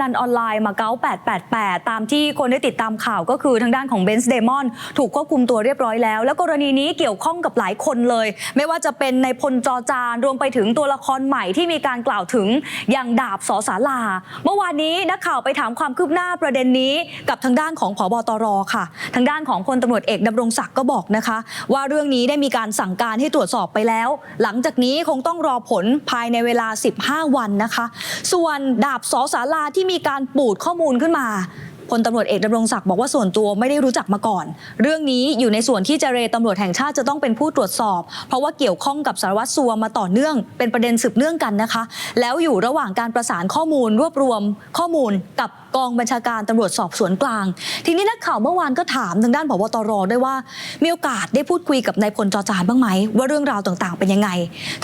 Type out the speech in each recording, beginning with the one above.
นันออนไลน์มาเก๊า888 ตามที่คนได้ติดตามข่าวก็คือทางด้านของเบนซ์เดมอนถูกควบคุมตัวเรียบร้อยแล้ว แล้วกรณีนี้เกี่ยวข้องกับหลายคนเลย ไม่ว่าจะเป็นในพลจอจานรวมไปถึงตัวละครใหม่ที่มีการกล่าวถึงอย่างดาบสอสาลา เมื่อวานนี้นักข่าวไปถามความคืบหน้าประเด็นนี้ กับทางด้านของผบตรค่ะ ทางด้านของพลตำรวจเอกดำรงศักดิ์ก็บอกนะคะ ว่าเรื่องนี้ได้มีการสั่งการให้ตรวจสอบไปแล้ว หลังจากนี้คงต้องรอผลภายในเวลา 15 วันนะคะ ส่วนดาบสอสาลาที่ที่มีการปูดข้อมูลขึ้นมาพลตำรวจเอกดำรงศักดิ์บอกว่าส่วนตัวไม่ได้รู้จักมาก่อน เรื่องนี้อยู่ในส่วนที่เจรตำรวจแห่งชาติจะต้องเป็นผู้ตรวจสอบ เพราะว่าเกี่ยวข้องกับสารวัตรสัวมาต่อเนื่อง เป็นประเด็นสืบเนื่องกันนะคะ แล้วอยู่ระหว่างการประสานข้อมูลรวบรวมข้อมูลกับ กองบัญชาการตำรวจสอบสวนกลาง ทีนี้นักข่าวเมื่อวานก็ถามทางด้านผบตรด้วยว่า มีโอกาสได้พูดคุยกับนายพลจอจานบ้างไหมว่าเรื่องราวต่างๆ เป็นยังไง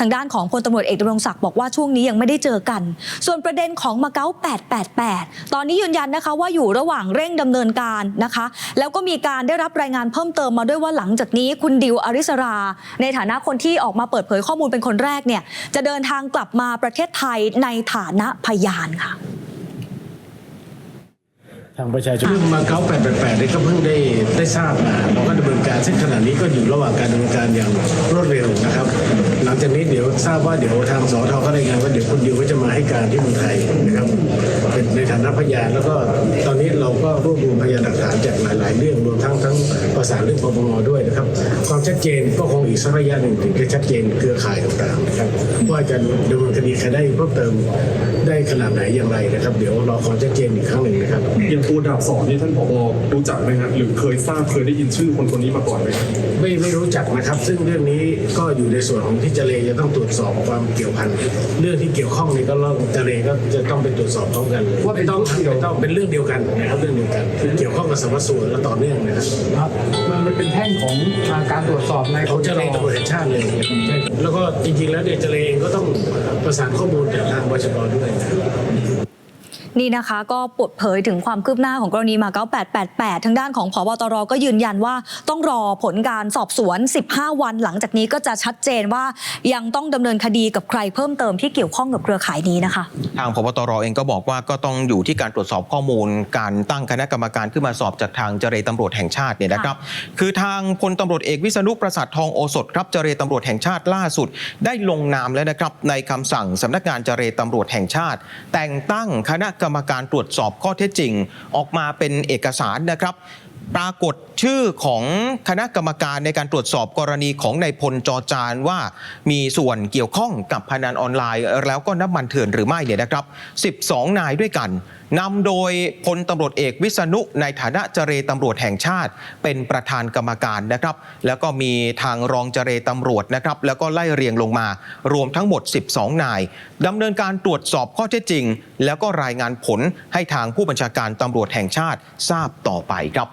ทางด้านของพลตำรวจเอกดำรงศักดิ์บอกว่าช่วงนี้ยังไม่ได้เจอกัน ส่วนประเด็นของมาเก๊า888 ตอนนี้ยืนยันนะคะว่าอยู่ระหว่างเร่งดำเนินการนะคะ แล้วก็มีการได้รับรายงานเพิ่มเติมมาด้วยว่าหลังจากนี้คุณดิวอริสรา ในฐานะคนที่ออกมาเปิดเผยข้อมูลเป็นคนแรกเนี่ยจะเดินทางกลับมาประเทศไทยในฐานะพยานค่ะ ทางประชาชนเรื่องมาเก๊า888นี่ก็เพิ่งได้ได้ทราบมาเราก็ดำเนินการซึ่งขณะนี้ก็อยู่ระหว่างการดำเนินการอย่างรวดเร็วนะครับ หลังจากนี้เดี๋ยวทราบว่าเดี๋ยวทางสทก็รายงานว่าเดี๋ยวคุณดิวก็จะมาให้การที่เมืองไทยนะครับเป็นในฐานะพยานแล้วก็ตอนนี้เราก็รวบรวมพยานหลักฐานจากหลาย ๆ เรื่องรวมทั้งทั้งประสานเรื่องปปงด้วยนะครับ ความชัดเจนก็คงอีกสักระยะหนึ่งถึงจะชัดเจนเครือข่ายต่างๆ นะครับว่าจะดำเนินคดีใครได้เพิ่มเติมได้ขนาดไหนอย่างไรนะครับ เดี๋ยวรอความชัดเจนอีกครั้งหนึ่งนะครับอย่างตัวดาบสอนนี่ท่านผบรู้จักไหมฮะหรือเคยทราบเคยได้ยินชื่อคนคนนี้มาก่อนไหมครับไม่ไม่รู้จักนะครับ ซึ่งเรื่องนี้ก็อยู่ในส่วนของที่เจเลจะต้องตรวจสอบความเกี่ยวพันเรื่องที่เกี่ยวข้องนี่ก็ต้องเจเลก็จะต้องไปตรวจสอบพร้อมกันเลยว่าเป็นไม่ต้องเรื่องเดียวไม่ต้องเป็นเรื่องเดียวกันนะครับเรื่องเดียวกัน เกี่ยวข้องกับสารวัสดิ์สัวและต่อเนื่องนะครับครับมันมันเป็นแท่งของทางการตรวจสอบในของเจเลตำรวจแห่งชาติเลยใช่ครับแล้วก็จริงๆแล้วเนี่ยเจริญเองก็ต้องประสานข้อมูลจากทางบชบด้วยนะครับ นี่นะคะก็เปิดเผยถึงความคืบหน้าของกรณีมาเก๊า888 ทางด้านของผบตรก็ยืนยันว่าต้องรอผลการสอบสวน 15 วัน หลังจากนี้ก็จะชัดเจนว่ายังต้องดำเนินคดีกับใครเพิ่มเติมที่เกี่ยวข้องกับเครือข่ายนี้นะคะ ทางพบตรเองก็บอกว่าก็ต้องอยู่ที่การตรวจสอบข้อมูล การตั้งคณะกรรมการขึ้นมาสอบจากทางเจรตำรวจแห่งชาติเนี่ยนะครับ คือทางพลตำรวจเอกวิษณุประสาททองโอสถครับเจรตำรวจแห่งชาติล่าสุด ได้ลงนามแล้วนะครับในคำสั่งสำนักงานเจรตำรวจแห่งชาติ แต่งตั้งคณะกรรมการตรวจสอบข้อเท็จจริง ออกมาเป็นเอกสารนะครับ ปรากฏชื่อของคณะกรรมการในการตรวจสอบกรณีของนายพลจอจานว่ามีส่วนเกี่ยวข้องกับพนันออนไลน์ แล้วก็น้ำมันเถื่อนหรือไม่เนี่ยนะครับ 12 นายด้วยกันนำโดยพลตำรวจเอกวิษณุในฐานะเจรตำรวจแห่งชาติ เป็นประธานกรรมการนะครับ แล้วก็มีทางรองเจรตำรวจนะครับ แล้วก็ไล่เรียงลงมา รวมทั้งหมด 12 นายดำเนินการตรวจสอบข้อเท็จจริง แล้วก็รายงานผลให้ทางผู้บัญชาการตำรวจแห่งชาติทราบต่อไปครับ